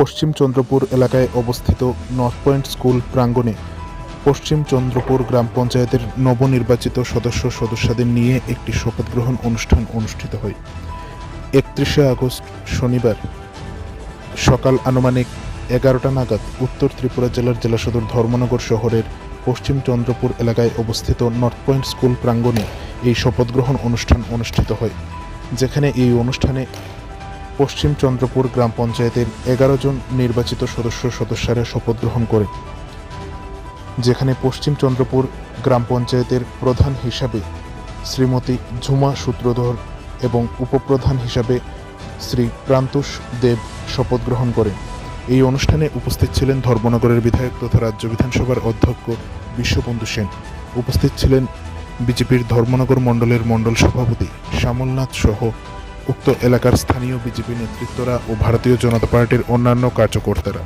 পশ্চিম চন্দ্রপুর এলাকায় অবস্থিত north point school প্রাঙ্গণে পশ্চিম চন্দ্রপুর গ্রাম পঞ্চায়েতের নবনির্বাচিত সদস্য সদস্যদের নিয়ে একটি শপথ গ্রহণ অনুষ্ঠান অনুষ্ঠিত হয়। একত্রিশে আগস্ট শনিবার সকাল আনুমানিক এগারোটা নাগাদ উত্তর ত্রিপুরা জেলার জেলা সদর ধর্মনগর শহরের পশ্চিম চন্দ্রপুর এলাকায় অবস্থিত নর্থ পয়েন্ট স্কুল প্রাঙ্গণে এই শপথ গ্রহণ অনুষ্ঠান অনুষ্ঠিত হয়, যেখানে এই অনুষ্ঠানে পশ্চিম চন্দ্রপুর গ্রাম পঞ্চায়েতের এগারো জন নির্বাচিত সদস্য সদস্যরা শপথ গ্রহণ করে, যেখানে পশ্চিম চন্দ্রপুর গ্রাম পঞ্চায়েতের প্রধান হিসাবে শ্রীমতী ঝুমা সূত্রধর এবং উপপ্রধান হিসাবে শ্রী প্রান্তুষ দেব শপথ গ্রহণ করেন এই অনুষ্ঠানে উপস্থিত ছিলেন ধর্মনগরের বিধায়ক তথা রাজ্য বিধানসভার অধ্যক্ষ বিশ্ববন্ধু সেন। উপস্থিত ছিলেন বিজেপির ধর্মনগর মণ্ডলের মণ্ডল সভাপতি শ্যামলনাথ সহ উক্ত এলাকার স্থানীয় বিজেপি নেতৃত্বরা ও ভারতীয় জনতা পার্টির অন্যান্য কার্যকর্তারা।